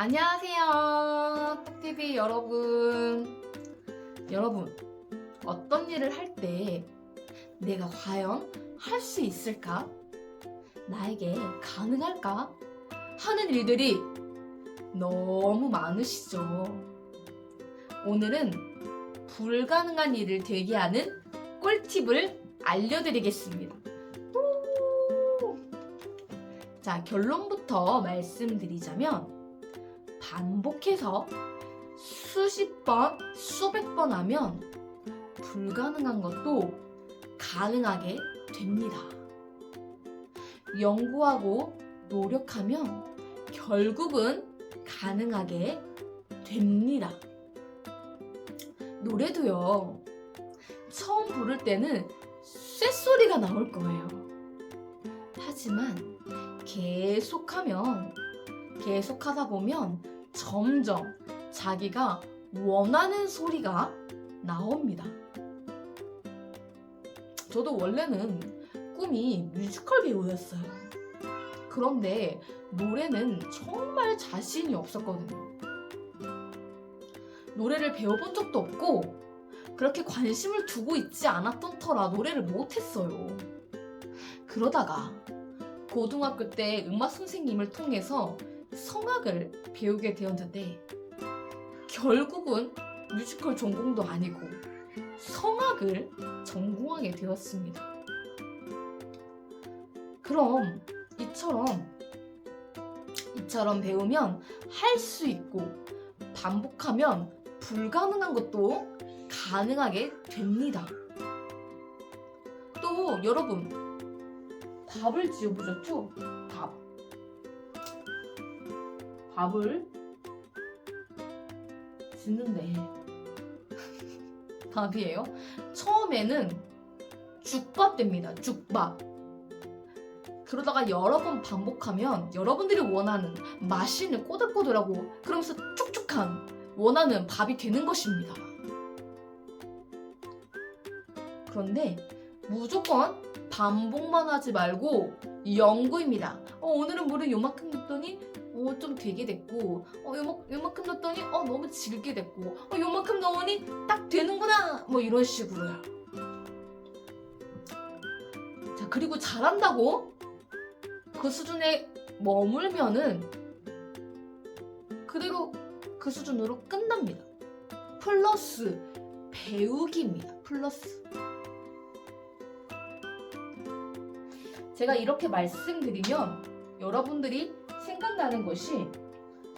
안녕하세요. 톡TV 여러분. 여러분, 어떤 일을 할 때 내가 과연 할 수 있을까? 나에게 가능할까? 하는 일들이 너무 많으시죠. 오늘은 불가능한 일을 되게 하는 꿀팁을 알려드리겠습니다. 우! 자, 결론부터 말씀드리자면, 반복해서 수십 번, 수백 번 하면 불가능한 것도 가능하게 됩니다. 연구하고 노력하면 결국은 가능하게 됩니다. 노래도요, 처음 부를 때는 쇳소리가 나올 거예요. 하지만 계속하면, 계속하다 보면 점점 자기가 원하는 소리가 나옵니다. 저도 원래는 꿈이 뮤지컬 배우였어요. 그런데 노래는 정말 자신이 없었거든요. 노래를 배워본 적도 없고 그렇게 관심을 두고 있지 않았던 터라 노래를 못했어요. 그러다가 고등학교 때 음악 선생님을 통해서 성악을 배우게 되었는데 결국은 뮤지컬 전공도 아니고 성악을 전공하게 되었습니다. 그럼 이처럼 이처럼 배우면 할 수 있고 반복하면 불가능한 것도 가능하게 됩니다. 또 여러분 밥을 지어보셨죠? 밥. 밥을 짓는데 밥이에요. 처음에는 죽밥 됩니다. 죽밥. 그러다가 여러 번 반복하면 여러분들이 원하는 맛있는 꼬들꼬들하고 그러면서 촉촉한 원하는 밥이 되는 것입니다. 그런데 무조건 반복만 하지 말고 연구입니다. 어, 오늘은 물을 요만큼 넣었더니 어, 좀 되게 됐고 어, 요만, 요만큼 넣었더니 어, 너무 질게 됐고 어, 요만큼 넣으니 딱 되는구나 뭐 이런 식으로요. 자 그리고 잘한다고 그 수준에 머물면은 그대로 그 수준으로 끝납니다. 플러스 배우기입니다. 플러스 제가 이렇게 말씀드리면 여러분들이 생각나는 것이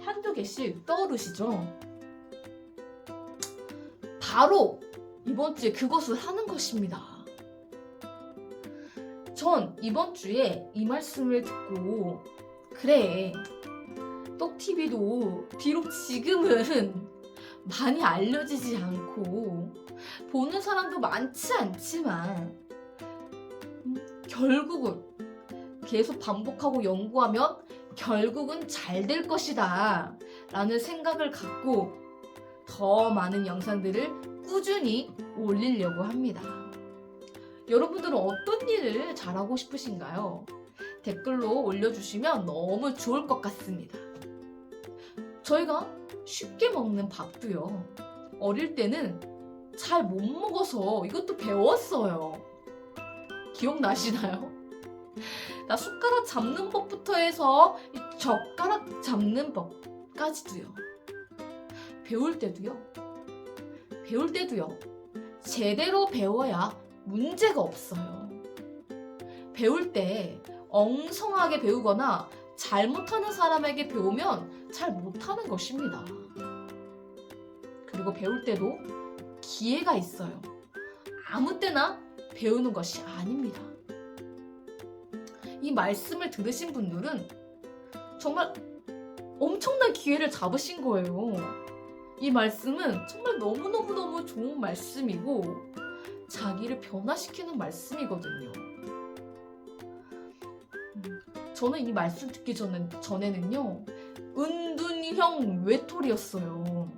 한두 개씩 떠오르시죠? 바로 이번 주에 그것을 하는 것입니다. 전 이번 주에 이 말씀을 듣고 그래 똑TV도 비록 지금은 많이 알려지지 않고 보는 사람도 많지 않지만 음, 결국은 계속 반복하고 연구하면 결국은 잘 될 것이다 라는 생각을 갖고 더 많은 영상들을 꾸준히 올리려고 합니다. 여러분들은 어떤 일을 잘하고 싶으신가요? 댓글로 올려주시면 너무 좋을 것 같습니다. 저희가 쉽게 먹는 밥도요. 어릴 때는 잘 못 먹어서 이것도 배웠어요. 기억나시나요? 나 숟가락 잡는 법부터 해서 이 젓가락 잡는 법까지도요. 배울 때도요. 배울 때도요. 제대로 배워야 문제가 없어요. 배울 때 엉성하게 배우거나 잘못하는 사람에게 배우면 잘 못하는 것입니다. 그리고 배울 때도 기회가 있어요. 아무 때나 배우는 것이 아닙니다. 이 말씀을 들으신 분들은 정말 엄청난 기회를 잡으신 거예요. 이 말씀은 정말 너무너무너무 좋은 말씀이고 자기를 변화시키는 말씀이거든요. 음, 저는 이 말씀 듣기 전에, 전에는요, 은둔형 외톨이였어요.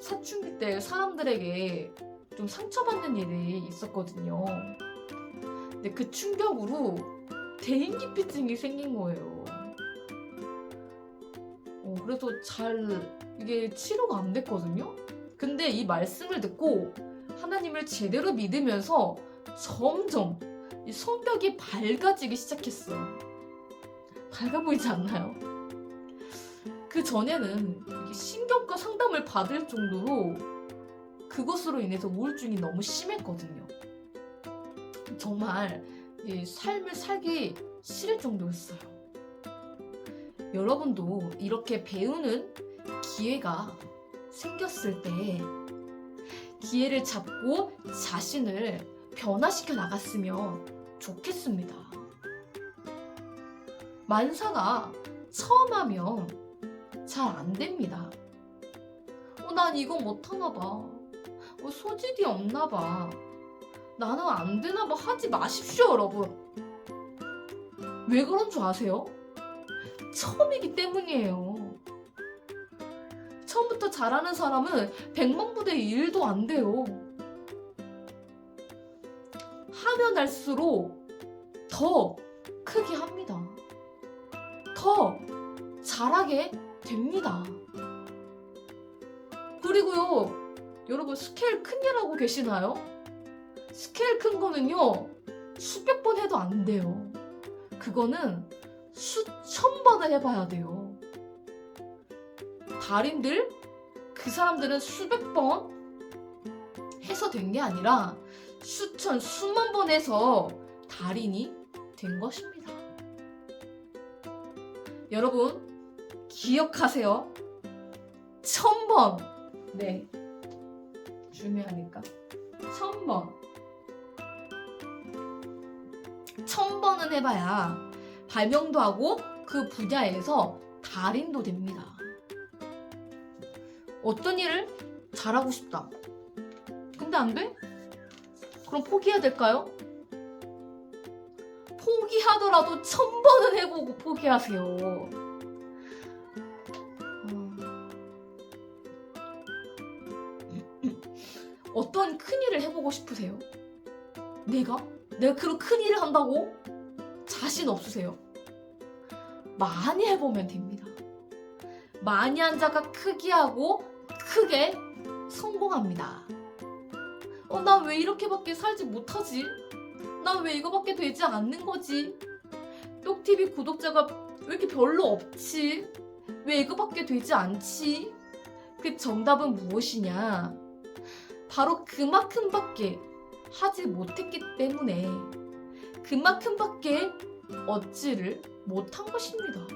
사춘기 때 사람들에게 좀 상처받는 일이 있었거든요. 근데 그 충격으로 대인기피증이 생긴 거예요. 어, 어, 그래서 잘 이게 치료가 안 됐거든요. 근데 이 말씀을 듣고 하나님을 제대로 믿으면서 점점 이 성격이 밝아지기 시작했어요. 밝아 보이지 않나요? 그 전에는 신경과 상담을 받을 정도로 그것으로 인해서 우울증이 너무 심했거든요. 정말 이 삶을 살기 싫을 정도였어요. 여러분도 이렇게 배우는 기회가 생겼을 때 기회를 잡고 자신을 변화시켜 나갔으면 좋겠습니다. 만사가 처음 하면 잘 안 됩니다. 어, 난 이거 못하나 봐. 어, 소질이 없나 봐. 나는 안 되나 봐. 하지 마십시오, 여러분. 왜 그런 줄 아세요? 처음이기 때문이에요. 처음부터 잘하는 사람은 100만 분의 1도 안 돼요. 하면 할수록 더 크게 합니다. 더 잘하게 됩니다. 그리고요, 여러분 스케일 큰 일 하고 계시나요? 스케일 큰 거는요, 수백 번 해도 안 돼요. 그거는 수천 번을 해봐야 돼요. 달인들, 그 사람들은 수백 번 해서 된 게 아니라 수천, 수만 번 해서 달인이 된 것입니다. 여러분, 기억하세요. 천 번. 네. 중요하니까. 천 번. 번은 해봐야 발명도 하고 그 분야에서 달인도 됩니다. 어떤 일을 잘하고 싶다. 근데 안 돼? 그럼 포기해야 될까요? 포기하더라도 천 번은 해보고 포기하세요. 음. 어떤 큰 일을 해보고 싶으세요? 내가? 내가 그런 큰 일을 한다고? 자신 없으세요? 많이 해보면 됩니다. 많이 한 자가 크게 하고 크게 성공합니다. 어, 나 왜 이렇게밖에 살지 못하지? 난왜 이거밖에 되지 않는 거지? 똑TV 구독자가 왜 이렇게 별로 없지? 왜 이거밖에 되지 않지? 그 정답은 무엇이냐? 바로 그만큼밖에 하지 못했기 때문에 그만큼밖에 얻지를 못한 것입니다.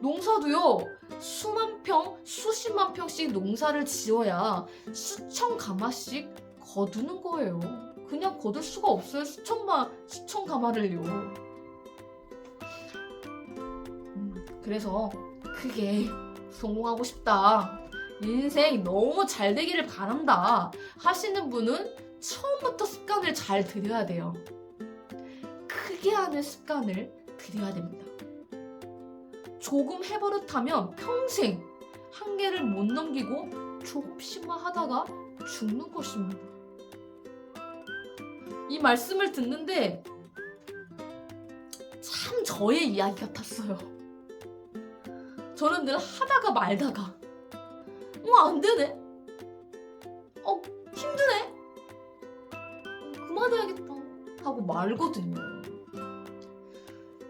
농사도요, 수만 평, 수십만 평씩 농사를 지어야 수천 가마씩 거두는 거예요. 그냥 거둘 수가 없어요. 수천만, 수천 가마를요. 음, 그래서 크게 성공하고 싶다. 인생 너무 잘 되기를 바란다. 하시는 분은 처음부터 습관을 잘 들여야 돼요. 크게 하는 습관을 들여야 됩니다. 조금 해버릇하면 평생 한계를 못 넘기고 조금씩만 하다가 죽는 것입니다. 이 말씀을 듣는데 참 저의 이야기 같았어요. 저는 늘 하다가 말다가 어, 안 되네. 어, 힘드네. 어, 그만해야겠다. 하고 말거든요.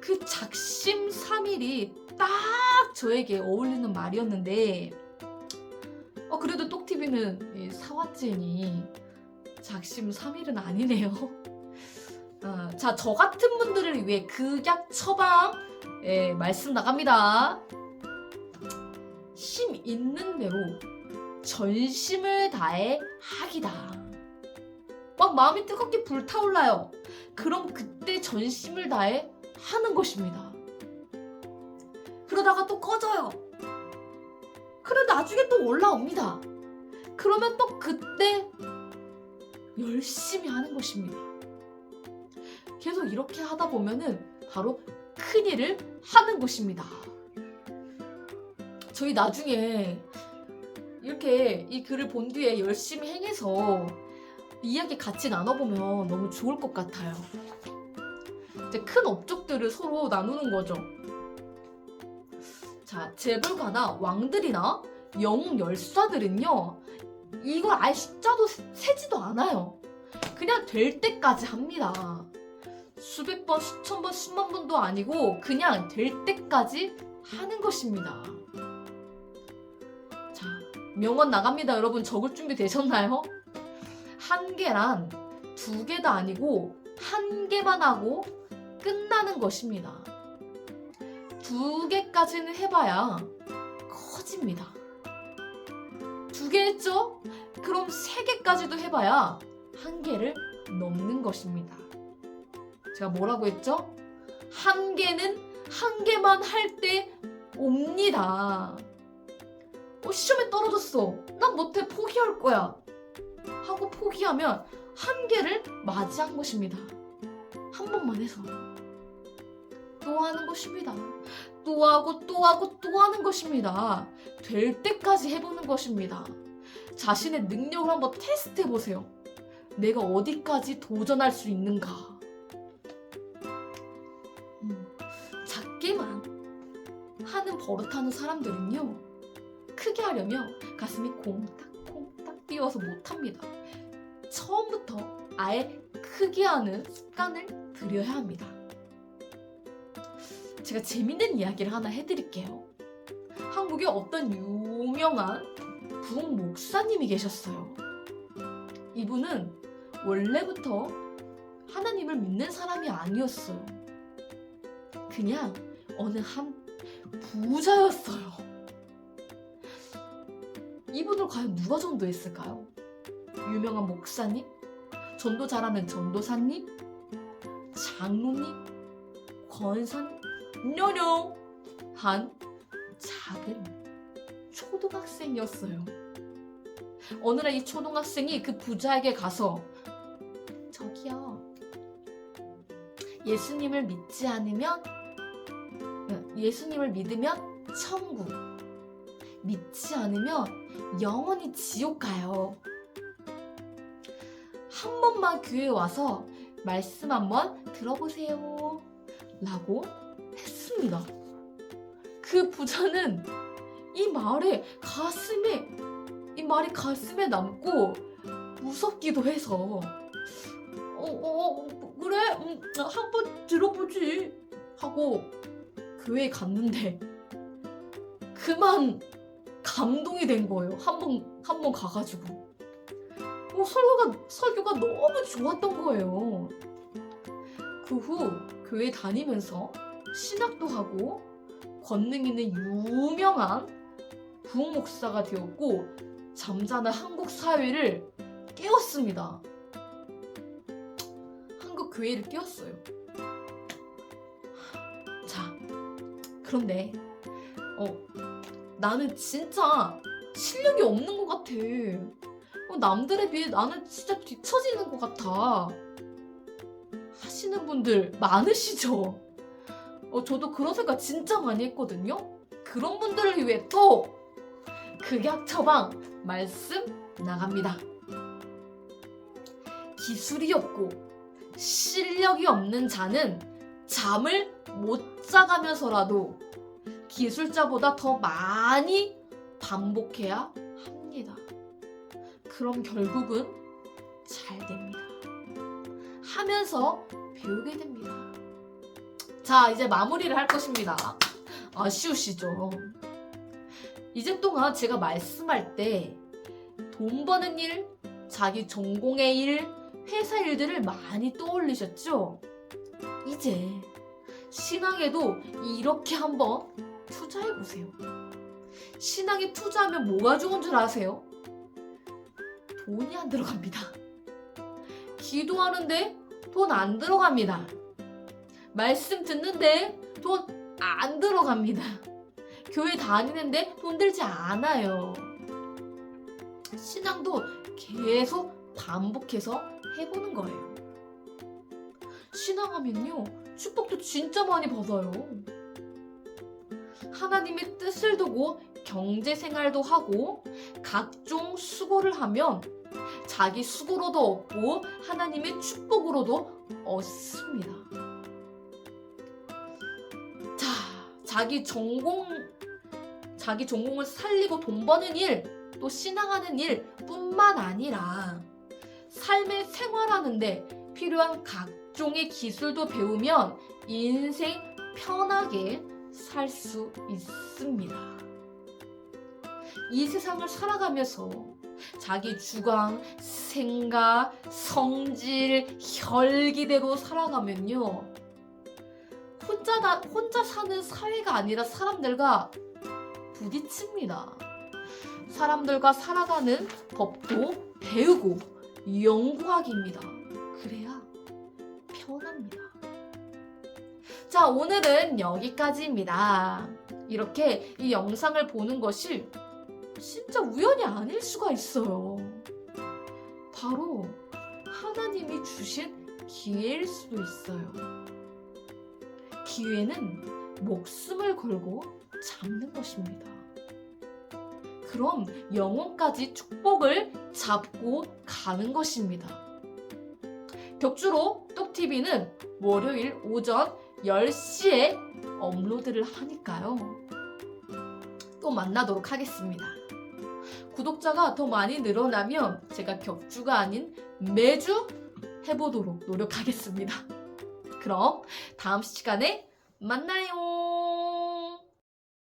그 작심 삼일이 딱 저에게 어울리는 말이었는데, 어, 그래도 똑TV는 사왔제니 작심 삼일은 아니네요. 어, 자, 저 같은 분들을 위해 극약 처방 예, 말씀 나갑니다. 힘 있는 대로 전심을 다해 하기다. 막 마음이 뜨겁게 불타올라요. 그럼 그때 전심을 다해 하는 것입니다. 그러다가 또 꺼져요. 그래 나중에 또 올라옵니다. 그러면 또 그때 열심히 하는 것입니다. 계속 이렇게 하다 보면은 바로 큰 일을 하는 것입니다. 저희 나중에 이렇게 이 글을 본 뒤에 열심히 행해서 이야기 같이 나눠보면 너무 좋을 것 같아요. 이제 큰 업적들을 서로 나누는 거죠. 자, 재벌가나 왕들이나 영웅 열사들은요, 이걸 아예 숫자도 세- 세지도 않아요. 그냥 될 때까지 합니다. 수백 번, 수천 번, 수만 번도 아니고 그냥 될 때까지 하는 것입니다. 자, 명언 나갑니다. 여러분 적을 준비 되셨나요? 한 개란 두 개도 아니고 한 개만 하고 끝나는 것입니다. 두 개까지는 해봐야 커집니다. 두 개 했죠? 그럼 세 개까지도 해봐야 한 개를 넘는 것입니다. 제가 뭐라고 했죠? 한 개는 한 개만 할 때 옵니다. 어, 시험에 떨어졌어. 난 못해 포기할 거야. 포기하면 한 개를 맞이한 것입니다. 한 번만 해서. 또 하는 것입니다. 또 하고 또 하고 또 하는 것입니다. 될 때까지 해보는 것입니다. 자신의 능력을 한번 테스트 해 보세요. 내가 어디까지 도전할 수 있는가. 음, 작게만 하는 버릇하는 사람들은요, 크게 하려면 가슴이 콩닥 콩닥 뛰어서 못 합니다. 처음부터 아예 크게 하는 습관을 들여야 합니다. 제가 재밌는 이야기를 하나 해드릴게요. 한국에 어떤 유명한 부흥 목사님이 계셨어요. 이분은 원래부터 하나님을 믿는 사람이 아니었어요. 그냥 어느 한 부자였어요. 이분을 과연 누가 전도했을까요? 유명한 목사님? 전도 잘하는 전도사님? 장로님? 권사님? 뇨뇨! 한 작은 초등학생이었어요. 어느 날 이 초등학생이 그 부자에게 가서 저기요 예수님을 믿지 않으면 응, 예수님을 믿으면 천국 믿지 않으면 영원히 지옥 가요. 한 번만 교회에 와서 말씀 한번 들어보세요. 라고 했습니다. 그 부자는 이 말에 가슴에 이 말이 가슴에 남고 무섭기도 해서 어, 어, 어 그래 음, 한번 들어보지 하고 교회에 갔는데 그만 감동이 된 거예요 한 번 한 번 가가지고 어, 설교가 설교가 너무 좋았던 거예요 그 후 교회 다니면서 신학도 하고 권능 있는 유명한 부흥 목사가 되었고 잠자는 한국 사회를 깨웠습니다. 한국 교회를 깨웠어요. 자, 그런데 어 나는 진짜 실력이 없는 것 같아. 어, 남들에 비해 나는 진짜 뒤처지는 것 같아. 하시는 분들 많으시죠? 어, 저도 그런 생각 진짜 많이 했거든요. 그런 분들을 위해 또 극약 처방 말씀 나갑니다. 기술이 없고 실력이 없는 자는 잠을 못 자가면서라도 기술자보다 더 많이 반복해야 합니다. 그럼 결국은 잘 됩니다. 하면서 배우게 됩니다. 자, 이제 마무리를 할 것입니다. 아쉬우시죠? 이제 동안 제가 말씀할 때 돈 버는 일, 자기 전공의 일, 회사 일들을 많이 떠올리셨죠? 이제 신앙에도 이렇게 한번 투자해 보세요. 신앙에 투자하면 뭐가 좋은 줄 아세요? 돈이 안 들어갑니다. 기도하는데 돈 안 들어갑니다. 말씀 듣는데 돈 안 들어갑니다. 교회 다니는데 돈 들지 않아요. 신앙도 계속 반복해서 해보는 거예요. 신앙하면요, 축복도 진짜 많이 받아요. 하나님의 뜻을 두고 경제 생활도 하고 각종 수고를 하면 자기 수고로도 얻고 하나님의 축복으로도 얻습니다. 자, 자기 전공 자기 전공을 살리고 돈 버는 일, 또 신앙하는 일 뿐만 아니라 삶의 생활하는데 필요한 각종의 기술도 배우면 인생 편하게 살 수 있습니다. 이 세상을 살아가면서 자기 주관, 생각, 성질, 혈기대로 살아가면요. 혼자, 다, 혼자 사는 사회가 아니라 사람들과 부딪힙니다. 사람들과 살아가는 법도 배우고 연구하기입니다. 그래야 자, 오늘은 여기까지입니다. 이렇게 이 영상을 보는 것이 진짜 우연이 아닐 수가 있어요. 바로 하나님이 주신 기회일 수도 있어요. 기회는 목숨을 걸고 잡는 것입니다. 그럼 영혼까지 축복을 잡고 가는 것입니다. 격주로 똑TV는 월요일 오전 10시에 업로드를 하니까요. 또 만나도록 하겠습니다. 구독자가 더 많이 늘어나면 제가 격주가 아닌 매주 해보도록 노력하겠습니다. 그럼 다음 시간에 만나요.